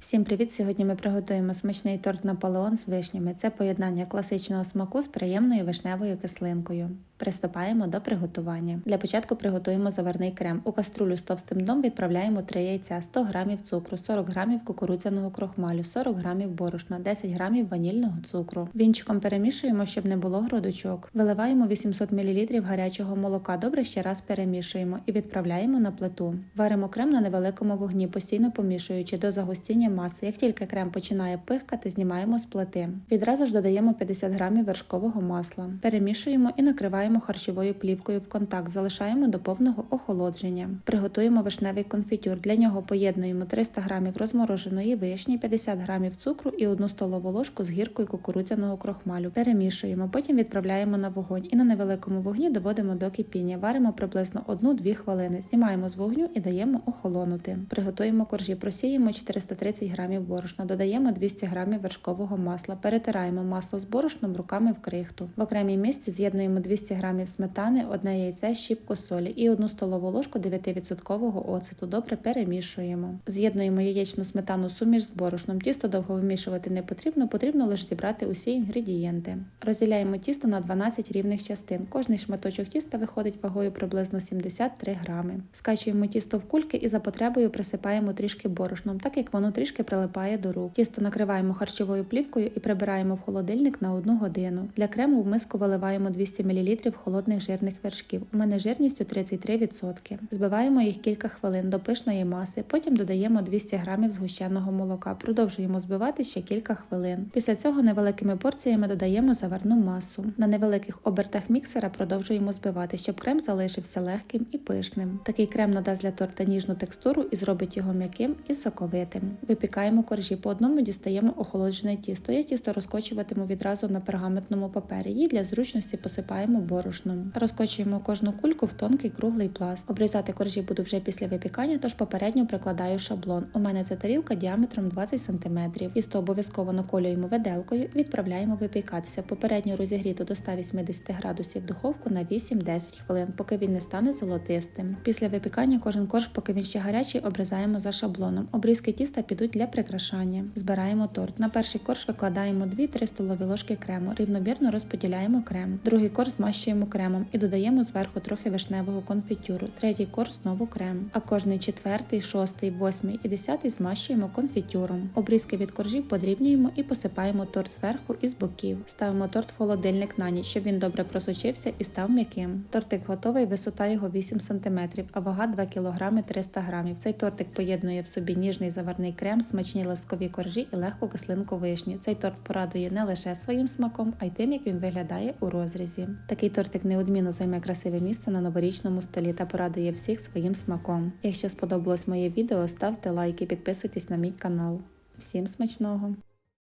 Всім привіт! Сьогодні ми приготуємо смачний торт Наполеон з вишнями. Це поєднання класичного смаку з приємною вишневою кислинкою. Приступаємо до приготування. Для початку приготуємо заварний крем. У каструлю з товстим дном відправляємо 3 яйця, 100 г цукру, 40 г кукурудзяного крохмалю, 40 г борошна, 10 г ванільного цукру. Вінчиком перемішуємо, щоб не було грудочок. Виливаємо 800 мл гарячого молока. Добре ще раз перемішуємо і відправляємо на плиту. Варимо крем на невеликому вогні, постійно помішуючи до загустіння маси. Як тільки крем починає пихкати, знімаємо з плити. Відразу ж додаємо 50 г вершкового масла. Перемішуємо і накриваємо харчовою плівкою в контакт. Залишаємо до повного охолодження. Приготуємо вишневий конфітюр. Для нього поєднуємо 300 г розмороженої вишні, 50 г цукру і 1 столову ложку з гіркою кукурудзяного крохмалю. Перемішуємо, потім відправляємо на вогонь і на невеликому вогні доводимо до кипіння. Варимо приблизно 1-2 хвилини. Знімаємо з вогню і даємо охолонути. Приготуємо коржі. Просіємо 430 г борошна, додаємо 200 г вершкового масла. Перетираємо масло з борошном руками в крихту. В окремій мисці з'єднуємо 200 г сметани, одне яйце, щіпку солі і 1 столову ложку 9% оцету. Добре перемішуємо. З'єднуємо яєчну сметану суміш з борошном. Тісто довго вимішувати не потрібно, потрібно лише зібрати усі інгредієнти. Розділяємо тісто на 12 рівних частин. Кожний шматочок тіста виходить вагою приблизно 73 грами. Скачуємо тісто в кульки і за потребою присипаємо трішки борошном, так як воно трішки прилипає до рук. Тісто накриваємо харчовою плівкою і прибираємо в холодильник на 1 годину. Для крему в миску виливаємо 200 мл холодних жирних вершків. У мене жирністю 33%. Збиваємо їх кілька хвилин до пишної маси. Потім додаємо 200 г згущеного молока. Продовжуємо збивати ще кілька хвилин. Після цього невеликими порціями додаємо заварну масу. На невеликих обертах міксера продовжуємо збивати, щоб крем залишився легким і пишним. Такий крем надасть для торта ніжну текстуру і зробить його м'яким і соковитим. Випікаємо коржі по одному, дістаємо охолоджене тісто. Я тісто розкочуватиму відразу на пергаментному папері. Її для зручності посипаємо борошном. Розкочуємо кожну кульку в тонкий круглий пласт. Обрізати коржі буду вже після випікання, тож попередньо прикладаю шаблон. У мене це тарілка діаметром 20 см. Тісто обов'язково наколюємо виделкою, відправляємо випікатися. Попередньо розігріту до 180 градусів духовку на 8-10 хвилин, поки він не стане золотистим. Після випікання кожен корж, поки він ще гарячий, обрізаємо за шаблоном. Обрізки тіста підуть для прикрашання. Збираємо торт. На перший корж викладаємо 2-3 столові ложки крему. Рівномірно розподіляємо крем. Другий корж змащуємо кремом і додаємо зверху трохи вишневого конфітюру. Третій корж знову крем. А кожний четвертий, шостий, восьмий і десятий змащуємо конфітюром. Обрізки від коржів подрібнюємо і посипаємо торт зверху і з боків. Ставимо торт в холодильник на ніч, щоб він добре просочився і став м'яким. Тортик готовий, висота його 8 см, а вага 2 кг 300 г. Цей тортик поєднує в собі ніжний заварний крем, смачні ласкові коржі і легку кислинку вишні. Цей торт порадує не лише своїм смаком, а й тим, як він виглядає у розрізі. Такий тортик неодмінно займе красиве місце на новорічному столі та порадує всіх своїм смаком. Якщо сподобалось моє відео, ставте лайки, підписуйтесь на мій канал. Всім смачного!